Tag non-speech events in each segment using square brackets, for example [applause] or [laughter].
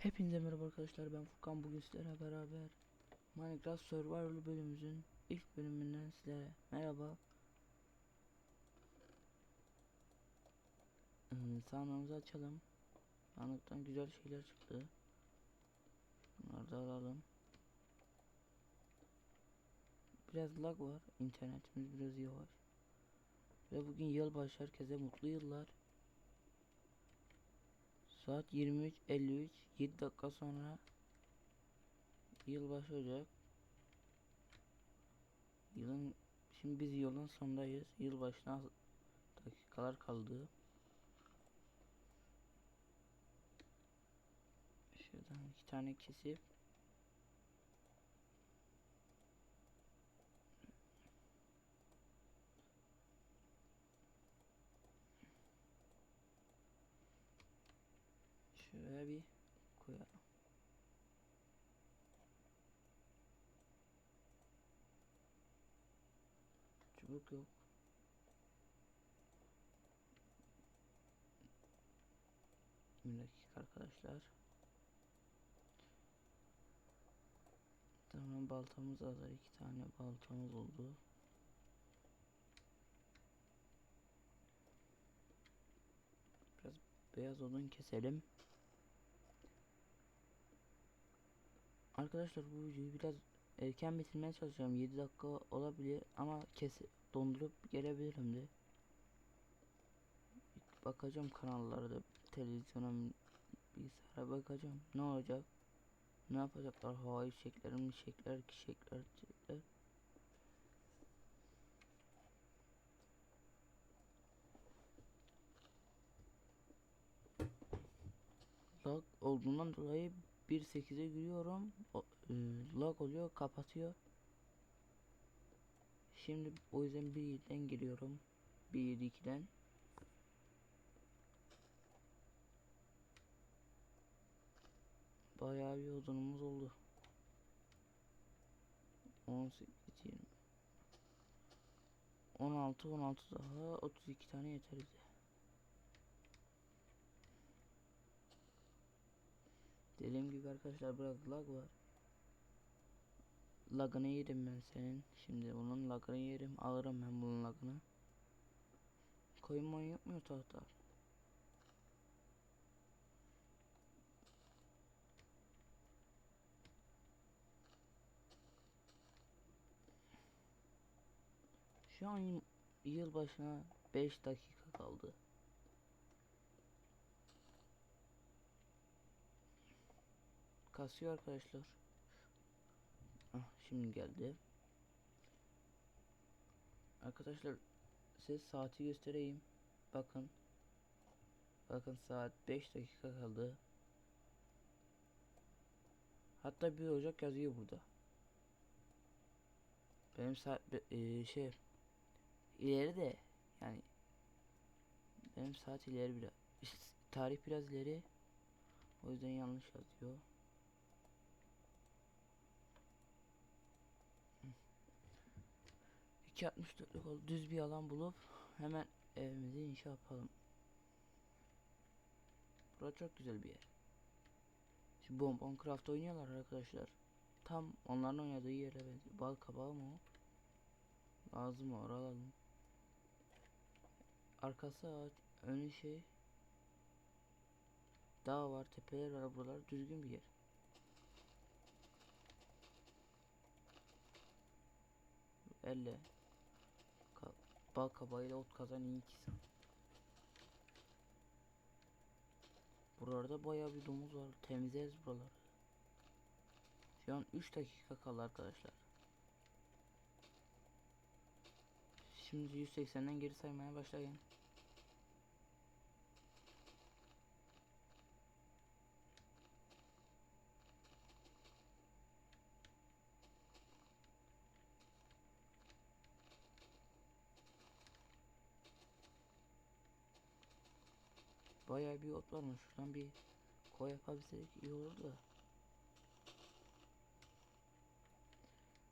Hepinize merhaba arkadaşlar ben Furkan. Bugün sizlerle beraber Minecraft Survival bölümümüzün ilk bölümünden sizlere merhaba. Hmm, Sanığımızı açalım. Sandıktan güzel şeyler çıktı. Bunları da alalım. Biraz lag var internetimiz biraz yavaş Ve bugün yılbaşı herkese mutlu yıllar Saat 23.53 7 dakika sonra yılbaşı olacak. Yılın şimdi biz yılın sonundayız. Yılbaşına dakikalar kaldı. Şuradan iki tane kesip Şuraya bir koyalım. Çubuk yok. Bir dakika arkadaşlar. Tamam baltamız hazır. iki tane baltamız oldu. Biraz beyaz odun keselim. Arkadaşlar bu videoyu biraz erken bitirmeye çalışıyorum. 7 dakika olabilir ama kes dondurup gelebilirim de. Bakacağım kanallarda, televizyona, bilgisayara bakacağım. Ne olacak? Ne yapacaklar? Havai fişekler mi fişekler, fişekler, fişekler. Lag olduğundan dolayı 1.8'e giriyorum. O, e, lag oluyor, kapatıyor. Şimdi o yüzden 1.7'den giriyorum. 1.7.2'den. Bayağı bir odunumuz oldu. 18 20 16 16 daha 32 tane yeter bize. Dediğim gibi arkadaşlar biraz lag var. Lagını yerim ben senin. Şimdi bunun lagını yerim. Alırım ben bunun lagını. Koyun yapmıyor tahta. Şu an yıl başına 5 dakika kaldı. Kasıyor arkadaşlar. Ah şimdi geldi. Arkadaşlar size saati göstereyim. Bakın. Bakın saat 5 dakika kaldı. Hatta bir Ocak yazıyor burada. Benim saat e, şey ileri de yani benim saat ileri biraz [laughs] tarih biraz ileri o yüzden yanlış yazıyor. İki altmış dörtlük oldu. Düz bir alan bulup hemen evimizi inşa yapalım. Burası çok güzel bir yer. Şimdi Bonbon Craft oynuyorlar arkadaşlar. Tam onların oynadığı yere benziyor. Bal kabağı mı o? Lazım var alalım. Arkası ağaç, önü şey. Dağ var, tepeler var, buralar düzgün bir yer. Elle Ka bal kabağıyla ot kazan iyi ki sen. Buralarda bayağı bir domuz var. Temizleriz buraları. Şu an 3 dakika kaldı arkadaşlar. Şimdi 180'den geri saymaya başlayın. Bayağı bir ot varmış. Şuradan bir koy yapabilsek iyi olur da.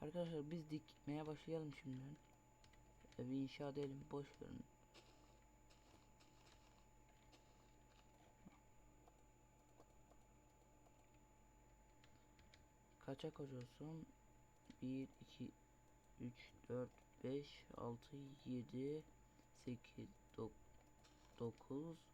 Arkadaşlar biz dikmeye başlayalım şimdiden. Evi inşa edelim. Boş verin. Kaça kaç olsun? 1 2 3 4 5 6 7 8 9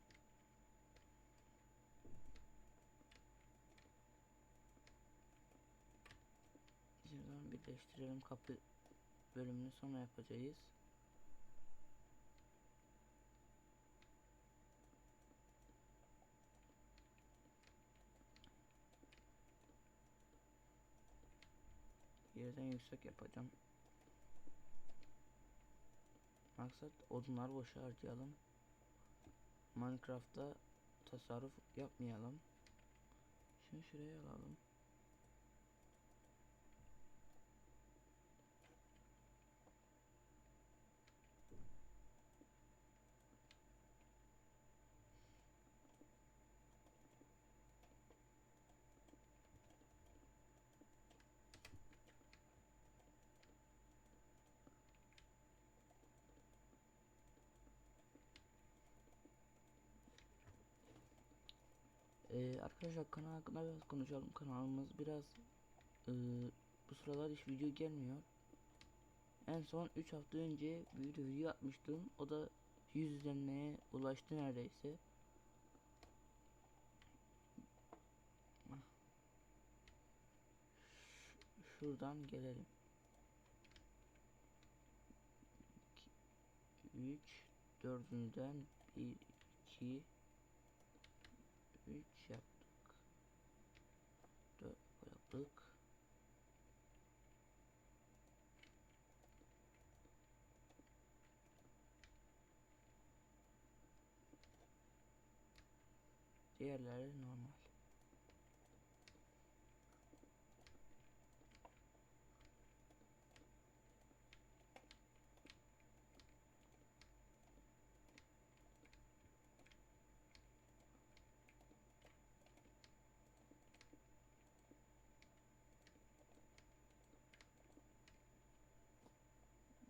Şimdi birleştirelim kapı bölümünü sonra yapacağız. Yerden yüksek yapacağım. Maksat odunlar boşa harcayalım. Minecraft'ta tasarruf yapmayalım. Şunu şuraya alalım. Ee, arkadaşlar kanal hakkında biraz konuşalım. Kanalımız biraz e, bu sıralar hiç video gelmiyor. En son 3 hafta önce bir video atmıştım. O da 100 izlenmeye ulaştı neredeyse. Şuradan gelelim. 3 dördüncüden 1 2 3 yaptık. 4 yaptık. Diğerleri normal.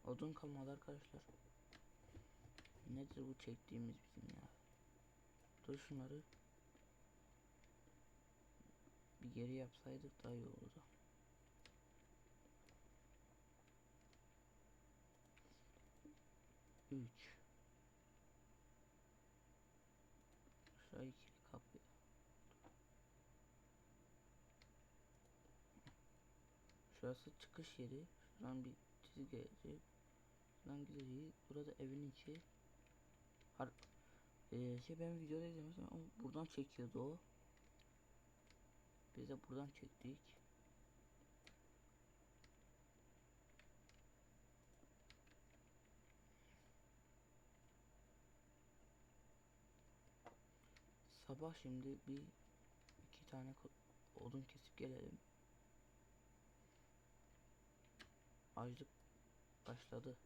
Odun kalmadı arkadaşlar. Nedir bu çektiğimiz bizim ya? Dur şunları bir geri yapsaydık daha iyi olurdu. Üç. Şuraya ikili kapı. Şurası çıkış yeri. Şuradan bir çizgi gelecek. Şuradan gideceğiz. Burada evin içi. Har ee, şey ben videoda izlemiştim buradan çekiyordu o. Biz buradan çektik. Sabah şimdi bir iki tane odun kesip gelelim. Açlık başladı.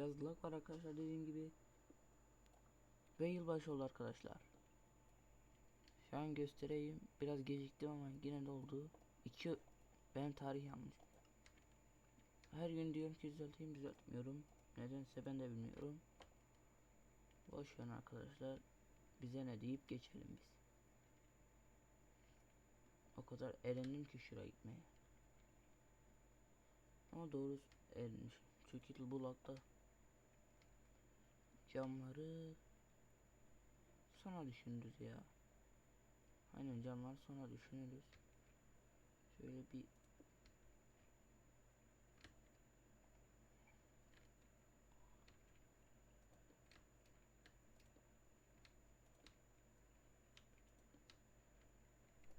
Biraz lag var arkadaşlar dediğim gibi. Ve yılbaşı oldu arkadaşlar. Şu an göstereyim. Biraz geciktim ama yine de oldu. İki benim tarih yanlış. Her gün diyorum ki düzelteyim düzeltmiyorum. Nedense ben de bilmiyorum. Boş ver arkadaşlar. Bize ne deyip geçelim biz. O kadar erendim ki şuraya gitmeye. Ama doğru erenmiş. Çünkü bu lagda camları sonra düşünürüz ya. Aynen camlar sonra düşünürüz. Şöyle bir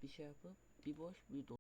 bir şey yapıp bir boş bir dolu